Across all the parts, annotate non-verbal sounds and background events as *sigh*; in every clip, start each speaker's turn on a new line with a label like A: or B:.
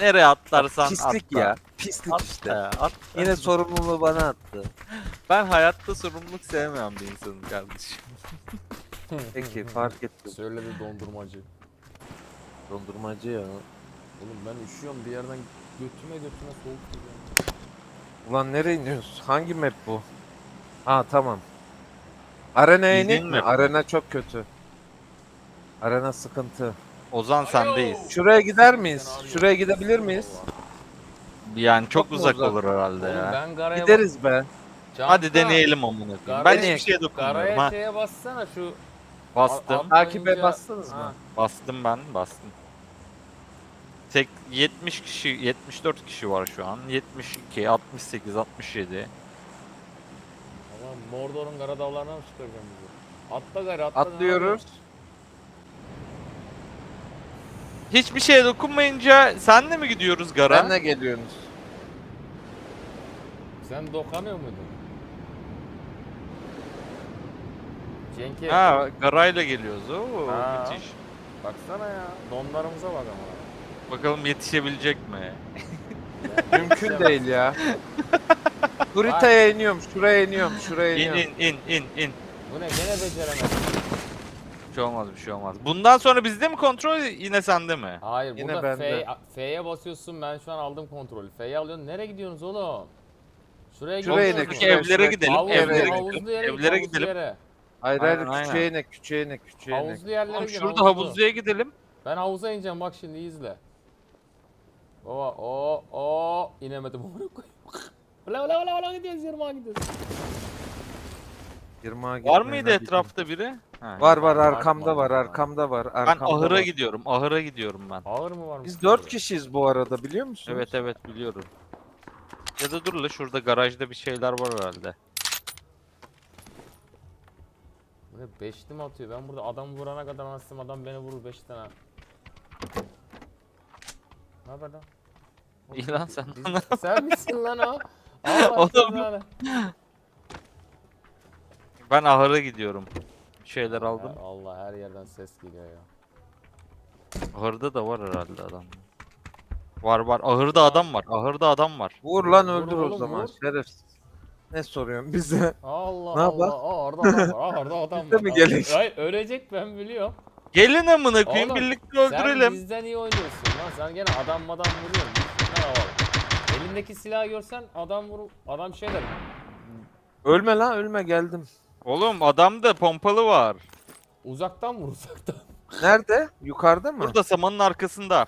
A: nereye atlarsan
B: Pislik
A: atla.
B: ya. Pislik
A: At
B: işte.
A: ya, at.
B: Yine sorumluluğu bana attı.
A: Ben hayatta sorumluluk sevmeyen bir insanım kardeşim. *laughs*
B: Peki fark ettim.
C: Söyledi dondurmacı.
B: Dondurmacı ya.
C: Oğlum ben üşüyorum bir yerden götüme götüme soğuk geliyor.
B: Ulan nereye iniyoruz? Hangi map bu? Ha tamam. Arena'ya
A: Bildiğin
B: inek mi?
A: map mi?
B: Arena çok kötü. Arena sıkıntı.
A: Ozan sendeyiz.
B: Şuraya gider miyiz? Şuraya gidebilir miyiz?
A: Yani çok,
B: Çok mu
A: uzak,
B: uzak?
A: olur herhalde
C: Oğlum
A: ya.
C: ben garaya
B: Gideriz be.
C: Can-
A: Hadi deneyelim amına koyayım. Ben hiçbir şeye dokunmuyorum
C: Garaya
A: ha.
C: şeye bassana şu.
A: Bastım.
C: Al- al-
B: Takibe bastınız mı?
C: Ha.
A: Bastım ben, bastım. Tek 70 kişi, 74 kişi var şu an. 72, 68, 67.
C: Ulan Mordor'un kara dağlarına mı çıkaracağım bizi? Atla gari atla. ne
B: Atlıyoruz.
C: yapıyorsun?
A: Hiçbir şeye dokunmayınca senle mi gidiyoruz gara?
B: Benle geliyorsunuz.
C: Sen dokanıyor muydun? Cenk'e
A: Ha, garayla geliyoruz. Oo,
C: Ha.
A: müthiş.
C: baksana ya. Donlarımıza bak ama.
A: Bakalım yetişebilecek mi? *laughs*
B: Mümkün değil ya. *laughs* Durita'ya iniyorum, şuraya iniyorum, şuraya
A: İn
B: iniyorum.
A: in in in in.
C: Bu ne gene beceremedim.
A: Bir şey olmaz bir şey olmaz. Bundan sonra bizde mi kontrol yine sende mi?
C: Hayır
B: Yine
C: burada
B: bende.
C: F, F'ye basıyorsun ben şu an aldım kontrolü. F'ye alıyorsun. Nereye gidiyorsunuz oğlum? Şuraya
B: Şuraya
C: gidiyorsunuz.
B: inek, şuraya,
A: evlere
B: şuraya.
A: gidelim.
C: Havuzlu,
B: evlere
C: havuzlu
A: gidelim.
C: git,
A: Evlere
C: havuzlu
A: gidelim.
C: Yere.
B: Hayır hayır
A: Aynen,
B: küçüğe
A: aynen.
B: inek, küçüğe inek, küçüğe inek.
C: Havuzlu yerlere
A: Oğlum
C: gidin.
A: şurada
C: havuzlu.
A: havuzluya gidelim.
C: Ben havuza ineceğim bak şimdi iyi izle. Baba o o inemedim *laughs* onu koyayım. Ula ula ula ula gidiyoruz yırmağa gidiyoruz.
B: Yirmağa
A: Var
B: gitmeyin,
A: mıydı
B: hadi
A: etrafta biri? Ha.
B: Var var arkamda
C: var,
B: arkamda var.
A: Ben
B: Arkamda
A: ahıra
B: var.
A: gidiyorum. Ahıra gidiyorum ben.
C: Ağır mı var
B: Biz dört kişiyiz bu arada biliyor musunuz?
A: Evet evet biliyorum. Ya da dur la şurada garajda bir şeyler var herhalde.
C: Bu ne beşli mi atıyor? Ben burada adam vurana kadar anasım adam beni vurur beş tane. Ne haber lan?
A: İyi lan sen.
C: Biz- sen misin lan o? *laughs* Allah
A: Oğlum.
C: cezanı.
A: Ben ahıra gidiyorum. Şeyler aldım.
C: Ya Allah her yerden ses geliyor ya.
A: Ahırda da var herhalde adam. Var var. Ahırda adam var. Ahırda adam var.
B: Vur lan
C: Vur
B: öldür o
C: oğlum,
B: zaman
C: vur.
B: şerefsiz. Ne soruyorsun bize?
C: Allah
B: Ne yapar?
C: Allah. Aa, orada adam var. Aa, orada *laughs* adam var.
B: mi
C: Aa,
B: gelek?
C: Hayır ölecek ben biliyorum.
A: Gelin amına koyayım
C: Oğlum,
A: birlikte
C: Sen
A: öldürelim.
C: bizden iyi oynuyorsun lan. Sen gene adam madam vuruyorsun. Bunlar havalı. Elindeki silahı görsen adam vur adam şey der.
B: Ölme lan ölme geldim.
A: Oğlum adamda pompalı var.
C: Uzaktan vur *laughs* uzaktan.
B: Nerede? Yukarıda mı?
A: Burada samanın arkasında.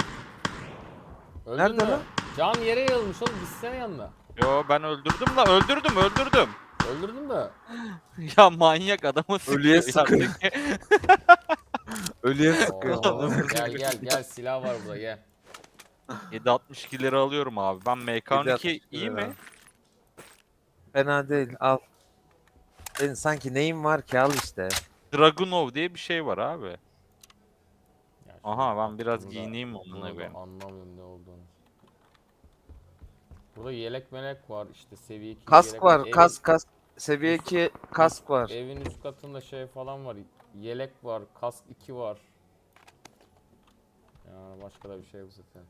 C: Öldün
B: Nerede
C: mü?
B: lan?
C: Can yere yığılmış oğlum gitsene yanına.
A: Yo ben öldürdüm la öldürdüm öldürdüm.
C: Öldürdün mü? *gasps*
A: Ya manyak adamı sıkıyor.
B: Ölüye sıkıyor. *laughs* Ölüye sıkıyor.
C: Oo, gel gel gel silah var burada gel.
A: 7.62'leri alıyorum abi. Ben MK12
B: 7.62
A: iyi mi?
B: lira. Fena değil al. Senin sanki neyin var ki al işte.
A: Dragunov diye bir şey var abi.
C: Ya şimdi
A: Aha ben biraz
C: da-
A: giyineyim
C: bunu
A: onunla
C: da
A: be.
C: Anlamıyorum ne olduğunu. Burada yelek melek var işte seviye 2
B: Kask var kask kask. Seviye 2 kask var.
C: Evin üst katında şey falan var. Yelek var, kask 2 var. Ya başka da bir şey bu zaten.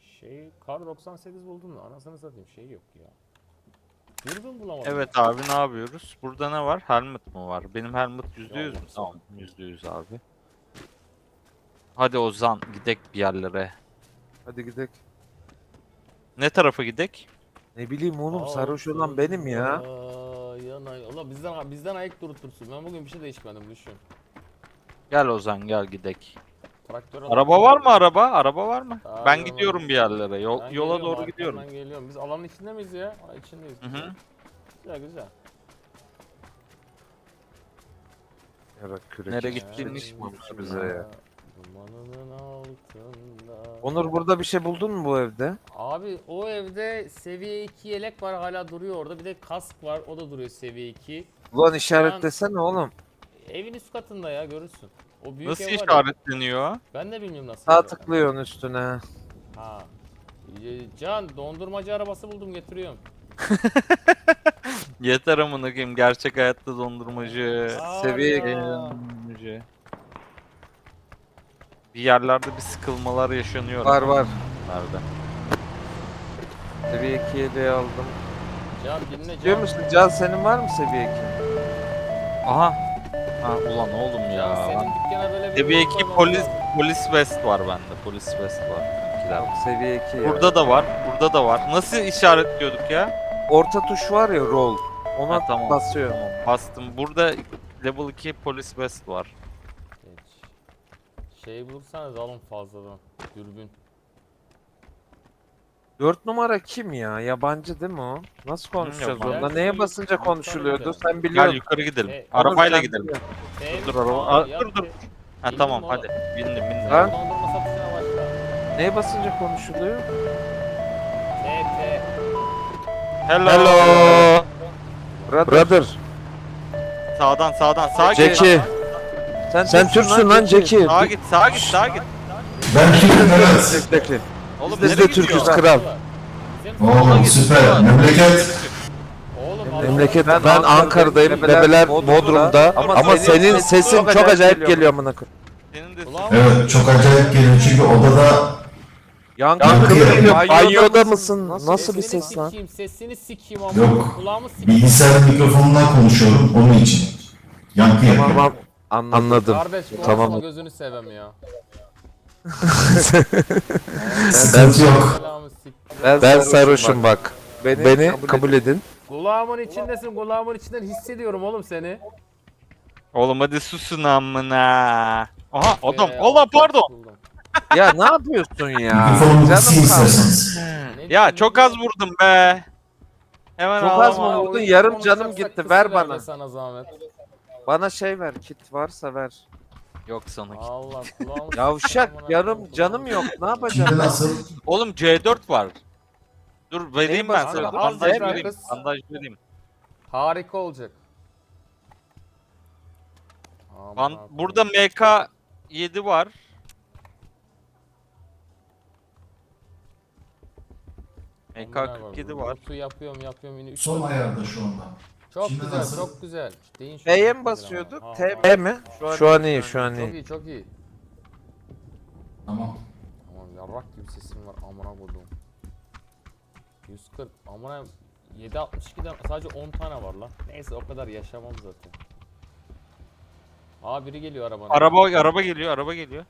C: Şey, kar 98 buldun mu? Anasını satayım şey yok ya. Dürbün bulamadım.
A: Evet abi ne yapıyoruz? Burada ne var? Helmet mi var? Benim helmet %100 mü? Tamam %100 abi. Hadi Ozan gidek bir yerlere.
B: Hadi gidelim.
A: Ne tarafa gidek?
B: Ne bileyim oğlum sarhoş olan benim ya.
C: Aa, yanay. Allah bizden bizden ayık durutursun. Ben bugün bir şey de içmedim düşün.
A: Gel Ozan gel gidek.
C: Traktör
A: Araba var mı araba? Araba var mı?
C: Araba
A: Ben
C: var.
A: gidiyorum bir yerlere. Yol,
C: Ben
A: yola
C: geliyorum,
A: doğru gidiyorum.
C: arkamdan geliyorum. Biz alanın içinde miyiz ya? Aa, içindeyiz.
A: Hı hı.
C: Güzel güzel.
B: Ya bak kürek.
A: Nereye gittiğini
B: şey
A: hiç bilmiyorum
B: bize ya.
C: Dumanının altında.
B: Onur burada bir şey buldun mu bu evde?
C: Abi o evde seviye 2 yelek var hala duruyor orada. Bir de kask var o da duruyor seviye 2.
B: Ulan işaretlesene oğlum.
C: Evin üst katında ya görürsün. O büyük
A: Nasıl
C: ev var ya.
A: işaretleniyor?
C: Ben de bilmiyorum nasıl.
B: Sağ
C: yapıyor.
B: tıklıyorsun üstüne.
C: Ha. Ee, Can dondurmacı arabası buldum getiriyorum. *laughs*
A: Yeter amına koyayım gerçek hayatta dondurmacı.
C: Aa,
B: seviye-
C: ya.
A: Dondurmacı. Bir yerlerde bir sıkılmalar yaşanıyor.
B: Var var.
A: Nerede?
B: Seviye 2'ye de aldım.
C: Can dinle
B: Diyor
C: Can.
B: musun Can senin var mı seviye 2?
A: Aha. Ha ulan oğlum ya.
C: senin dükkana böyle bir
A: Seviye
C: yol
A: 2
C: koymamız
A: polis polis vest var bende. Polis vest var. Benimkiler var.
B: Seviye 2 ya.
A: Burada da var. Burada da var. Nasıl işaretliyorduk ya?
B: Orta tuş var ya roll. Ona
A: Ha, tamam.
B: basıyor.
A: Tamam, bastım. Burada level 2 polis vest var.
C: Geç. Şey bulursanız alın fazladan. Dürbün.
B: 4 numara kim ya? Yabancı değil mi o? Nasıl konuşacağız onda?
C: Ben
B: Neye basınca konuşuluyordu? Sen
A: Gel
B: biliyorsun.
A: yukarı gidelim.
C: Hey,
A: Arabayla gidelim. Dur araba.
C: aa,
A: dur dur.
C: bir-
A: Ha
C: Bindim
A: tamam
C: oğlum.
A: hadi. Bindim bindim.
B: Ha?
C: Dondurma satışına başla.
B: Neye basınca konuşuluyor?
C: T T.
A: Hello.
B: Hello. Brother.
A: Sağdan sağdan sağa git.
B: Jackie. Sen,
D: Sen Türksün lan Jackie.
A: Sağa git sağa git sağa git.
D: Ben kimim evet.
B: Jackie.
A: Oğlum
D: Biz de? Türk'üz kral. Oğlum süper. Memleket. Memleket
B: Ben
D: ben,
B: Ankara'dayım, bebeler
D: Bebeler
B: Bodrum'da. Ama
D: Ama,
B: senin sesin
D: sesin
B: çok acayip
D: acayip
B: geliyor
D: amına Evet çok acayip geliyor çünkü odada
B: Yankı geliyor.
D: Banyoda mısın? Nasıl bir
C: Sesini
D: ses lan?
C: sesini sikeyim ama
D: Yok.
C: kulağımı sikeyim.
D: bilgisayar mikrofonundan konuşuyorum onun için. Yankı yapıyor.
B: Tamam. Anladım.
C: Kardeş
D: Tamam.
C: gözünü sevem ya.
D: Sıkıntı yok.
C: Sikeyim.
D: Ben sarhoşum bak.
B: Beni,
D: Beni
B: kabul
D: kabul edin.
C: Kulağımın içindesin, kulağımın içinden hissediyorum oğlum seni.
A: Oğlum hadi susun amına. Aha adam.
C: Ee,
A: Allah pardon.
C: buldum.
B: Ya ne yapıyorsun ya?
D: Mikrofonumu
B: Canım
D: kısayım
B: kaldı.
D: isterseniz.
C: Ne
A: Ya çok az vurdum be. Hemen
B: Çok az
A: ağlama.
B: mı vurdun? Yarım
C: konuşacaksak
B: canım gitti. Ver bana.
C: Sana zahmet.
B: Bana şey ver. Kit varsa ver.
A: Yok sana.
C: Allah *laughs* kulağımı
B: Yavşak yarım canım yok. Ne
D: Şimdi
B: yapacağım?
D: nasıl?
A: Oğlum C4 var. Dur vereyim ben
B: basıyor?
A: sana.
C: Al
A: Bandaj vereyim.
C: kız.
A: Bandaj vereyim.
C: Harika olacak. Aman
A: Ban
C: Allah'ım.
A: burada MK 7 var. MK
C: Amına
A: 47
C: koyayım.
A: var.
C: Su yapıyorum yapıyorum yine
D: Son ayarda şu anda.
C: Çok
D: Şimdi
C: güzel
D: nasıl?
C: çok güzel. Deyin şu
B: T'ye
C: an.
B: mi basıyorduk?
C: Ha,
B: T
C: ha.
D: E mi? Şu an iyi,
B: şu
D: şu an
C: Çok
D: iyi.
C: iyi çok iyi.
D: Tamam.
C: Aman yarrak gibi sesim var amına koduğum. 140 amına 762'den sadece 10 tane var lan. Neyse o kadar yaşamam zaten. Aa biri geliyor arabanın.
A: Araba araba geliyor, araba geliyor.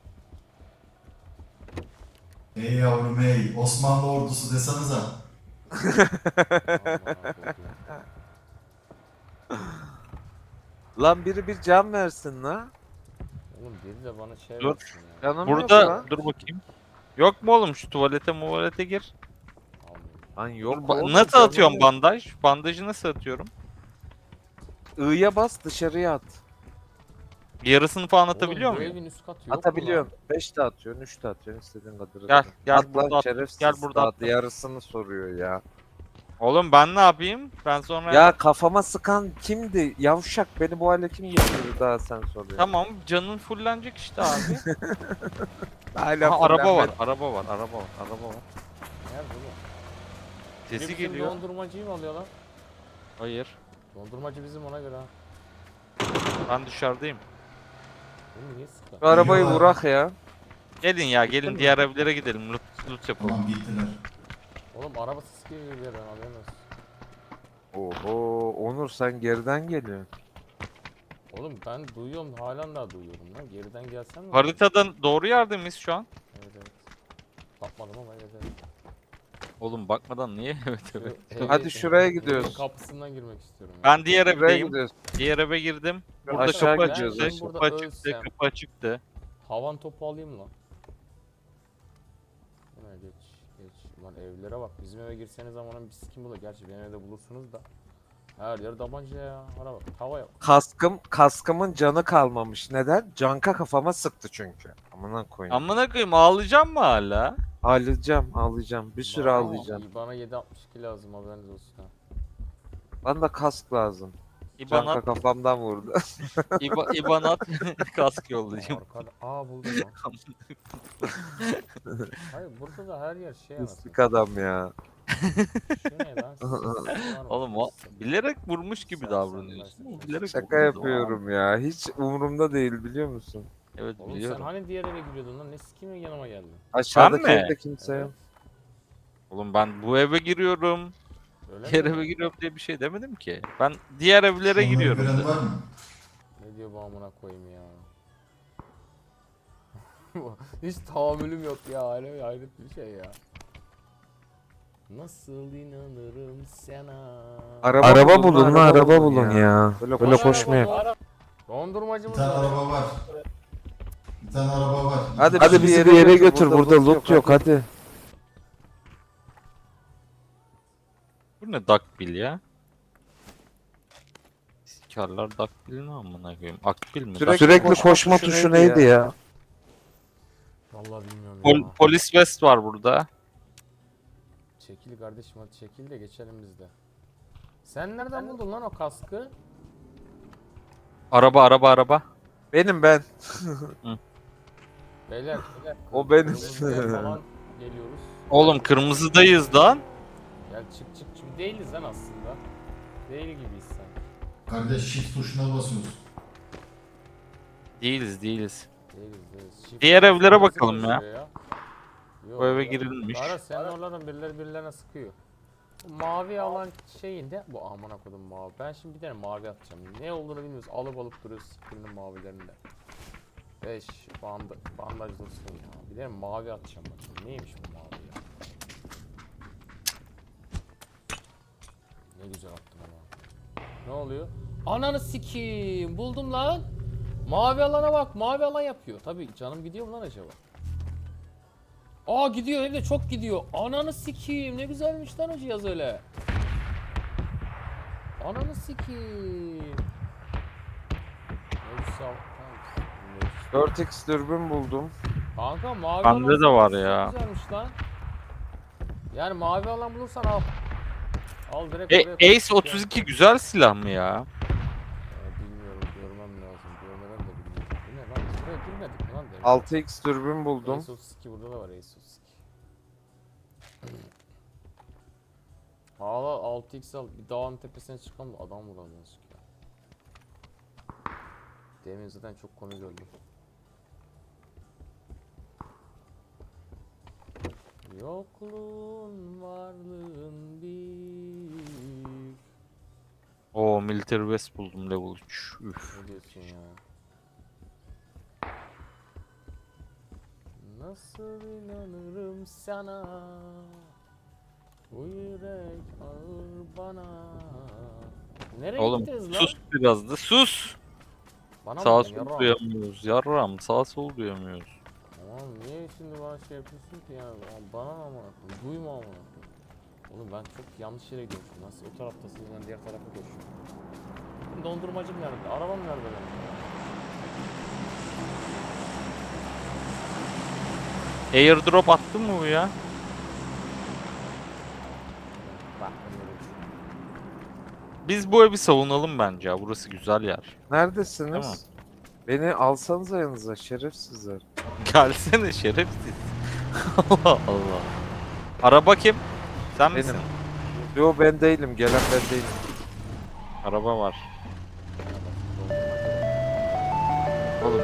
D: Ey yavrum ey. Osmanlı ordusu desenize.
C: Amına koduğum.
B: Lan biri bir can versin la.
C: Oğlum biri de bana şey
A: Dur.
C: versin ya.
B: Canım yok
A: Burada
B: lan.
A: dur bakayım. Yok mu oğlum şu tuvalete muvalete gir.
C: Almıyorum.
B: Lan yok.
A: Ba-
B: oğlum,
A: nasıl
B: canım
A: atıyorum
B: yok.
A: bandaj? Bandajı nasıl atıyorum?
B: I'ya bas dışarıya at.
A: Yarısını falan
C: Oğlum,
A: atabiliyor
C: bu
A: muyum?
C: evin üst katı yok mu lan?
B: Atabiliyorsun. 5 de atıyorsun, 3 de atıyorsun istediğin kadar.
A: Gel,
B: atıyorsun.
A: gel
B: At
A: burada
B: lan
A: at,
B: şerefsiz.
A: gel burada
B: Daha
A: attım.
B: Yarısını soruyor ya.
A: Oğlum ben ne yapayım? Ben sonra...
B: Ya kafama sıkan kimdi? Yavşak beni bu hale kim getirdi daha sen soruyorsun.
A: Tamam canın fullenecek işte abi. *laughs*
B: Hala
A: Aha, araba var, araba var, araba var, araba var.
C: Nerede? Biri
A: Sesi
C: bizim
A: geliyor.
C: Dondurmacıyı mı alıyor lan?
A: Hayır.
C: Dondurmacı bizim ona göre ha.
A: Ben dışarıdayım.
C: Oğlum niye sıkı?
B: Şu arabayı
D: Geliyorlar.
B: vurak ya.
A: Gelin ya, gelin diğer evlere gidelim. Loot, loot yapalım.
D: Tamam gittiler.
C: Oğlum araba sesi geliyor bir yerden haberin olsun.
B: Oho Onur sen geriden geliyorsun.
C: Oğlum ben duyuyorum halen daha duyuyorum lan. Geriden gelsen mi?
A: Haritadan doğru yerde miyiz şu an?
C: Evet evet. Bakmadım ama evet evet.
A: Oğlum bakmadan niye? *laughs* evet evet.
C: Şu
B: Hadi şuraya
C: evin
B: gidiyoruz.
C: kapısından girmek istiyorum. ya.
A: Ben diğer
B: Buraya
A: evdeyim. Diğer eve girdim. Burada
B: Aşağı
A: kapı
C: aşağı.
A: kapı
C: Burada
A: açıktı,
C: ölsem.
A: kapı açıktı.
C: Havan topu alayım lan. Geç geç. Ulan evlere bak. Bizim eve girseniz ama bir sikim bulur. Gerçi benim evde bulursunuz da. Her yer tabanca ya. Ara bak. Havaya bak.
B: Kaskım, kaskımın canı kalmamış. Neden? Canka kafama sıktı çünkü. Amına koyayım.
A: Amına koyayım ağlayacağım mı hala?
B: Ağlayacağım, ağlayacağım. Bir sürü
C: Bana-
B: ağlayacağım.
C: Bana 7.62 lazım haberiniz olsun ha.
B: Bana da kask lazım.
A: İban
B: Canka
A: at,
B: kafamdan vurdu. *laughs*
A: İba, İban at, *laughs* kask yollayayım.
C: Arkada. Aa buldum lan. *laughs* Hayır burada da her yer şey anasını.
B: Pislik adam ya.
C: Şu ne lan? Ses var mı?
A: Oğlum o bilerek vurmuş gibi
C: Sen-
A: davranıyorsun.
C: sen-
A: Bilerek
B: Şaka
A: vurdu.
B: yapıyorum ya. Hiç umurumda değil biliyor musun?
A: Evet
C: Oğlum sen
A: biliyorum.
C: hani diğer eve giriyordun lan? Ne sikime yanıma geldin?
B: Aşağıdaki
A: mi?
B: evde kimse yok.
A: Oğlum ben bu eve giriyorum.
C: Öyle
A: Diğer
C: mi?
A: eve giriyorum diye bir şey demedim ki. Ben diğer evlere
D: Onu
A: giriyorum.
D: gören
A: dedim.
D: var mı?
C: Ne diyor bu amına koyayım ya? *laughs* Hiç tahammülüm yok ya. Öyle hayret bir şey ya. Nasıl inanırım sana?
B: Araba,
E: Araba
B: bulun,
E: bulun,
B: lan,
E: araba bulun ya.
B: Böyle,
E: Böyle
B: koş-
E: koşmuyor.
D: Bir
C: Dondurmacımız
D: tane
C: var.
D: araba var. Bir tane araba var.
B: Hadi,
E: Hadi bizi bir yere götür burada loot yok hadi.
A: Bu ne Duckbill ya? Sikarlar Duckbill ne amına koyayım? Akbil mi?
B: Sürekli-
E: Sürekli
B: koşma
E: koşma
B: tuşu
E: tuşu
B: neydi
E: neydi ya?
C: Vallahi bilmiyorum
A: Pol-
C: ya.
A: polis vest var burada.
C: Çekil kardeşim hadi çekil de geçelim biz de. Sen nereden buldun lan o kaskı?
A: Araba araba araba.
B: Benim ben.
C: Beyler, beyler.
B: O benim.
C: falan geliyoruz.
A: Oğlum kırmızıdayız lan.
C: Gel çık çık. Değiliz lan aslında. Değil gibiyiz sen.
D: Kardeş shift tuşuna basıyorsun.
A: Değiliz değiliz.
C: Değiliz değiliz. Shift-
A: Diğer evlere bakalım ya.
C: gözüküyor Yok,
A: Bu eve
C: ya.
A: girilmiş.
C: Ara senin oralardan birileri birilerine sıkıyor. Bu mavi alan şeyinde bu amına kodum mavi. Ben şimdi bir tane mavi atacağım. Ne olduğunu bilmiyoruz. Alıp alıp duruyoruz siktirinin mavilerinde. 5 band bandaj dursun ya. Bir de mavi atacağım bakayım. Neymiş bu mavi ya? Ne güzel attım ama. Ne oluyor? Ananı sikeyim. Buldum lan. Mavi alana bak. Mavi alan yapıyor. Tabii canım gidiyor mu lan acaba? Aa gidiyor hem de çok gidiyor. Ananı sikeyim. Ne güzelmiş lan o cihaz öyle. Ananı. Neyse.
B: 4x dürbün buldum.
C: Kanka mavi
A: Bende
C: alan
A: de var ya.
C: Güzelmiş lan. Yani mavi alan bulursan al. Al direkt
A: E,
C: oraya koy.
A: Ace 32 güzel silah mı ya?
C: Ee, bilmiyorum görmem lazım. Görmeden de bilmiyorum. Bu ne lan? Biz buraya girmedik mi lan demin?
B: 6x dürbün buldum.
C: Ace 32 burada da var Ace 32. Hala 6x al bir dağın tepesine çıkalım da adam vuralım azıcık ya. Demin zaten çok konu gördüm. Yokluğun varlığın bir
A: Oo military vest buldum level 3. Üf.
C: Ne diyorsun ya? Nasıl inanırım sana? Bu yürek ağır bana. Nereye
A: Oğlum
C: gittiniz lan?
A: sus biraz da sus.
C: Bana
A: Sağ sol
C: yarram?
A: duyamıyoruz. Yarram sağ sol duyamıyoruz.
C: Tamam niye şimdi bana şey yapıyorsun ki ya? Bana mı amına koyayım? Duyma amına koyayım. Oğlum ben çok yanlış yere gidiyorum. Nasıl o taraftasın ben diğer tarafa koşuyorum. Dondurmacım nerede? Arabam nerede benim?
A: Airdrop attın mı bu ya?
C: Bak.
A: Biz bu evi savunalım bence ya. Burası güzel yer.
B: Neredesiniz?
A: Tamam.
B: Beni alsanıza yanınıza şerefsizler. *laughs*
A: Gelsene şerefsiz. *laughs* Allah Allah. Araba kim? Sen
B: Benim.
A: misin?
B: Yo ben değilim gelen ben değilim.
A: Araba var.
B: Oğlum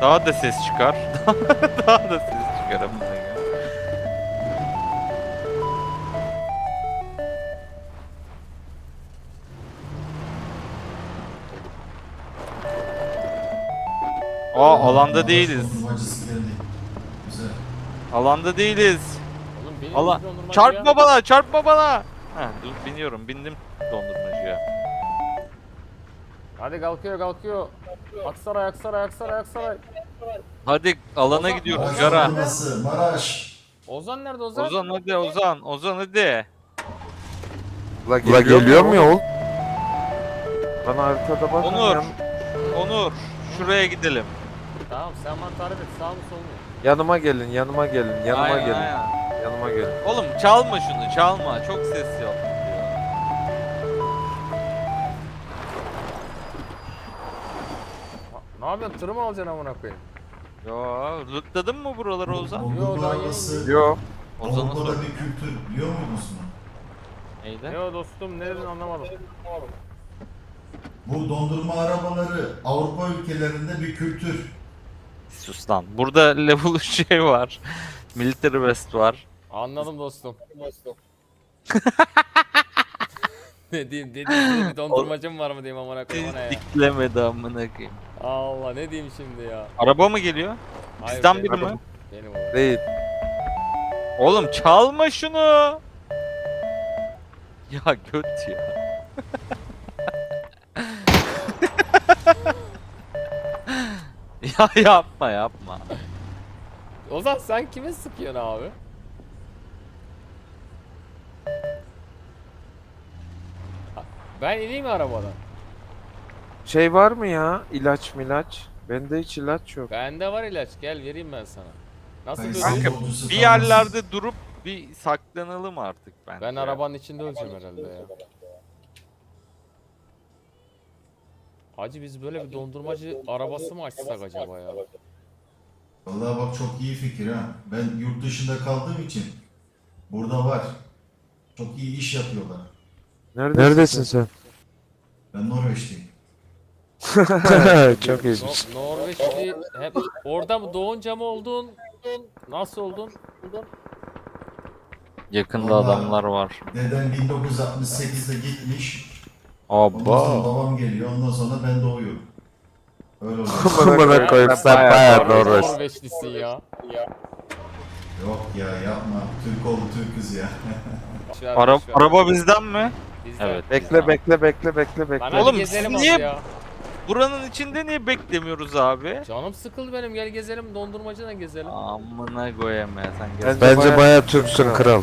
A: Daha da ses çıkar. *laughs* Daha da ses çıkar amına koyayım. Aa alanda değiliz. Alanda değiliz.
C: Oğlum benim
A: Allah çarpma bana, çarpma bana. Heh, dur biniyorum, bindim dondurmacıya.
C: Hadi kalkıyor kalkıyor. Aksaray Aksaray Aksaray Aksaray.
A: Hadi alana
C: Ozan-
A: gidiyoruz Gara.
D: dondurması, Maraş.
C: Ozan nerede Ozan?
A: Ozan hadi Ozan, Ozan hadi.
B: la geliyor,
E: geliyor mu yol?
B: Bana haritada bakın
A: Onur. Onur, şuraya gidelim.
C: Tamam sen bana tarif et sağ mı sol mu?
B: yanıma gelin yanıma gelin yanıma
A: Aynen,
B: gelin
A: aynen.
B: yanıma gelin.
A: Oğlum çalma şunu, çalma. Çok ses yaptı ya.
C: Ha, Ne yapıyorsun tırı mı alacaksın amına koyayım?
A: Ya, lootladın mı buraları Ozan?
C: Yo, daha.
B: Yo
A: Ozan'a
D: Avrupa'da
A: sor.
D: bir kültür. Biliyor muydunuz bunu?
A: Neydi?
C: Ne o dostum ne dedin anlamadım.
D: Bu dondurma arabaları Avrupa ülkelerinde bir kültür.
A: Sus lan. Burada *laughs* level 3 şey var. Military West var.
C: Anladım dostum. *laughs* *laughs* ne diyeyim dediğim bir dondurmacım var mı diyeyim amına koyayım ona ya.
A: Diklemedi amına koyayım.
C: Allah ne diyeyim şimdi ya.
A: Araba mı geliyor?
C: Hayır,
A: Bizden
C: benim-
A: biri mi?
C: Benim o.
B: Değil.
A: Oğlum çalma şunu. Ya göt ya. Ya yapma yapma.
C: Ozan sen kime sıkıyorsun abi? Ben ineyim mi arabadan?
B: Şey var mı ya? İlaç milaç. Bende hiç ilaç yok.
C: Bende var ilaç gel vereyim ben sana. Nasıl dönüyorsun?
A: Kanka, Bir yerlerde durup bir saklanalım artık bence.
C: Ben arabanın içinde öleceğim herhalde ya. Hacı biz böyle bir dondurmacı arabası mı açsak acaba ya?
D: Vallahi bak çok iyi fikir ha. Ben yurt dışında kaldığım için burada var. Çok iyi iş yapıyorlar.
B: Neredesin,
E: Neredesin sen?
D: Ben Norveç'teyim. *laughs*
E: Çok iyiymiş.
C: No- Norveçli hep orada mı doğunca mı oldun? Nasıl oldun?
A: Yakında
D: Vallahi-
A: adamlar var.
D: Dedem 1968'de gitmiş. Ondan sonra
A: Aba.
D: babam geliyor. Ondan sonra ben doğuyorum. Öyle oluyor. *laughs*
E: Amına koyayım sen bayağı Norveç.
C: Norveçlisin ya.
D: Yok ya yapma. Türk oğlu Türk'üz ya. *laughs*
A: Ara araba bizden mi?
C: Bizden.
A: Evet.
B: Bekle bekle bekle bekle
C: Lan
B: bekle.
C: hadi
A: Oğlum,
C: gezelim
A: siz
C: abi
A: niye-
C: ya.
A: Buranın içinde niye beklemiyoruz abi?
C: Canım sıkıldı benim gel gezelim dondurmacıdan gezelim.
A: Amına koyayım ya sen gel.
B: Bence
E: Bence
B: bayağı
E: bayağı Türksün kral.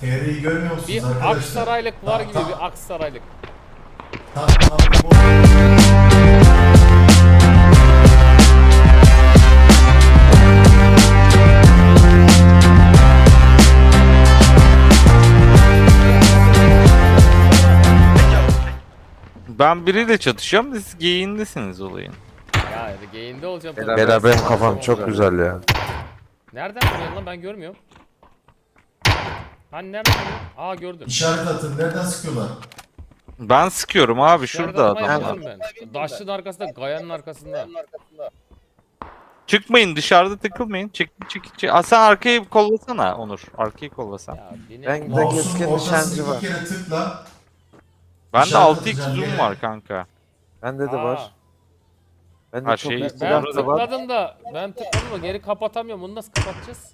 D: TR'yi görmüyor musunuz
C: Bir
D: arkadaşlar?
C: Aksaraylık var
D: Ta-
C: gibi
D: ta-
C: bir Aksaraylık.
D: ta- ta- bu-
A: Ben biriyle çatışıyorum siz geyindesiniz olayın.
C: Ya geyinde olacağım. tabii.
B: Beraber-
E: kafam çok güzel ya.
C: Nereden vuruyorsun lan ben görmüyorum. Hani vuruyorsun? Aa gördüm.
D: İşaret atın. Nereden sıkıyorlar?
A: Ben sıkıyorum abi şurada
C: Nereden
A: adamlar.
C: Ben. Daşlının arkasında, gayanın arkasında.
A: Çıkmayın dışarıda takılmayın. Çık çık çık. Aa, sen arkayı kollasana Onur. Arkayı kollasana.
C: Ya beni...
B: Ben- Bir de
D: Mouse'un
B: keskin
D: ortasını
B: nişancı var.
D: bir kere tıkla.
A: Bende
D: işaret
A: 6x
D: atacağım
A: zoom var kanka.
B: Bende de
C: Aa,
B: var. Bende
A: Ha,
B: çok
A: şey-
B: iyi
C: Ben
B: silah da var.
C: tıkladım da, ben tıkladım da geri kapatamıyorum. Bunu nasıl kapatacağız?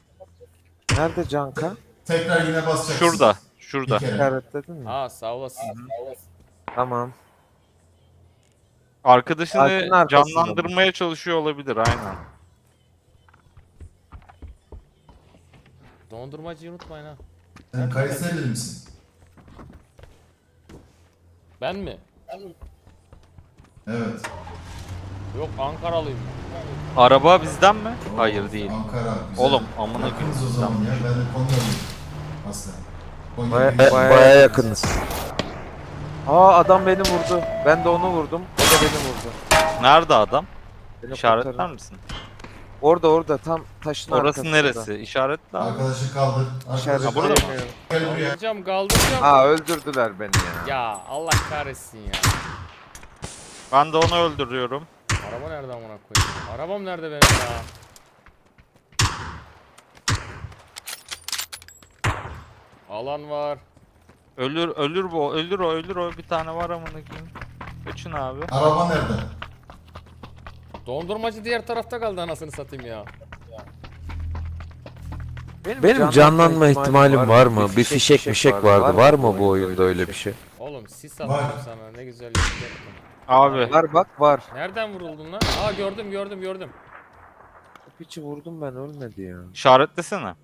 B: Nerede Canka?
D: Tekrar yine basacaksın.
A: Şurada.
D: Bir
A: Şurada.
D: kere.
B: İşaretledin mi?
C: Aa sağ olasın.
B: Tamam.
A: Arkadaşını
B: Ağacın arkasında mı?
A: canlandırmaya çalışıyor olabilir aynen.
C: Dondurmacıyı unutmayın ha.
D: Sen Kayserili misin?
C: Ben mi?
D: Evet.
C: Yok Ankaralıyım.
A: Araba bizden mi? Hayır değil.
D: Ankara. Güzel.
A: Oğlum, amına
D: Yakınız
A: koyayım.
D: o zaman ya. Ben de Konyalıyım. Konya
B: Baya- baya-
E: Baya yakınız.
B: Aa adam beni vurdu. Ben de onu vurdum. O da beni vurdu.
A: Nerede adam?
B: Beni
A: İşaretler
B: kurtarın.
A: misin?
B: Orada orada tam taşın
A: Orası
B: arkasında.
A: neresi? İşaretle abi.
D: Arkadaşı kaldır. Arkadaşı
B: İşaret
A: Ha, burada mı?
D: Gel buraya.
C: Kaldıracağım kaldıracağım.
B: Aa öldürdüler beni ya.
C: Ya Allah kahretsin ya.
A: Ben de onu öldürüyorum.
C: Araba nerede amına koyayım? Arabam nerede benim ya? Alan var.
A: Ölür ölür bu. Ölür o ölür o. Bir tane var amına koyayım. Kaçın abi.
D: Araba nerede?
C: Dondurmacı diğer tarafta kaldı anasını satayım ya.
E: Benim canlanma ihtimalim var mı? Bir fişek fişek vardı. Var mı bu oyunda öyle bir şey?
C: Oğlum sis
D: Var.
C: attım sana ne güzel yaptın.
A: Abi.
B: Var bak var.
C: Nereden vuruldun lan? Aa gördüm gördüm gördüm.
B: Piçi vurdum ben ölmedi ya.
A: İşaretlesene.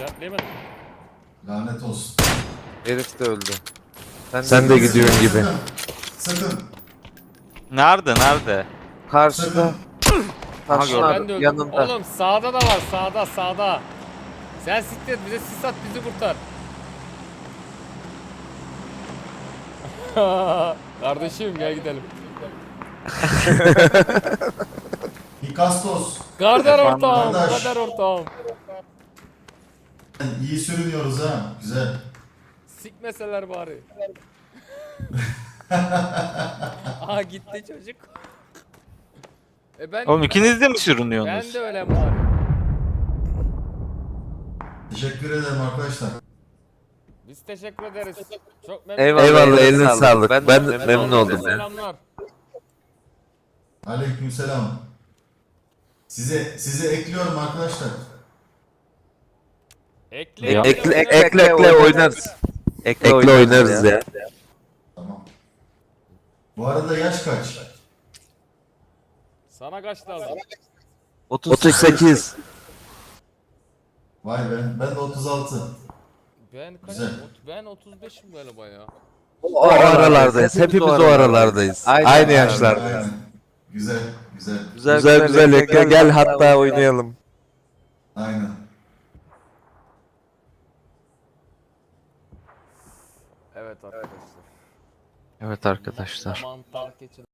C: İşaretleyemedim.
D: Lanet olsun.
B: Herif de öldü. Sen,
E: Sen de gidiyorsun gibi.
D: Sakın.
A: Nerede nerede?
B: karşıda.
A: Aha,
C: Ben de öldüm.
B: yanında.
C: Oğlum sağda da var sağda sağda. Sen siktir bize sis at bizi kurtar. *laughs* Kardeşim gel gidelim. *laughs*
D: Hikastos.
A: Efendim,
C: ortağım,
D: kardeş.
C: karder ortağım. *laughs*
D: İyi sürünüyoruz ha. Güzel.
C: Sikmeseler bari. *laughs* Aha gitti çocuk. E ben
A: Oğlum ikiniz de mi
C: ben
A: sürünüyorsunuz?
C: de öyle bari.
D: Teşekkür ederim arkadaşlar.
C: Biz teşekkür ederiz. Çok memnun
B: Eyvallah.
E: Eyvallah
B: eline sağlık.
E: sağlık.
B: Ben
E: Ben de
B: memnun
E: memnun
B: oldum.
E: oldum ya.
C: Selamlar.
D: Aleykümselam. Size size ekliyorum arkadaşlar.
C: Ekle.
A: Ya.
E: Ekle ekle ekle, ekle oynarız. Ekle oynarız ya.
D: Tamam. Bu arada yaş kaç?
C: Sana kaç lazım?
E: 38.
D: Vay be ben de 36.
C: Ben kaç?
D: Güzel.
C: Ben 35'im galiba ya.
E: O aralardayız. Hepimiz o aralardayız.
B: Aynı
E: Aynı
B: yaşlar.
E: yaşlarda.
D: Aynen. Güzel güzel.
E: Güzel güzel ekle gel hatta oynayalım.
D: Aynen.
C: Evet arkadaşlar.
E: Evet arkadaşlar.
C: Mantar keçi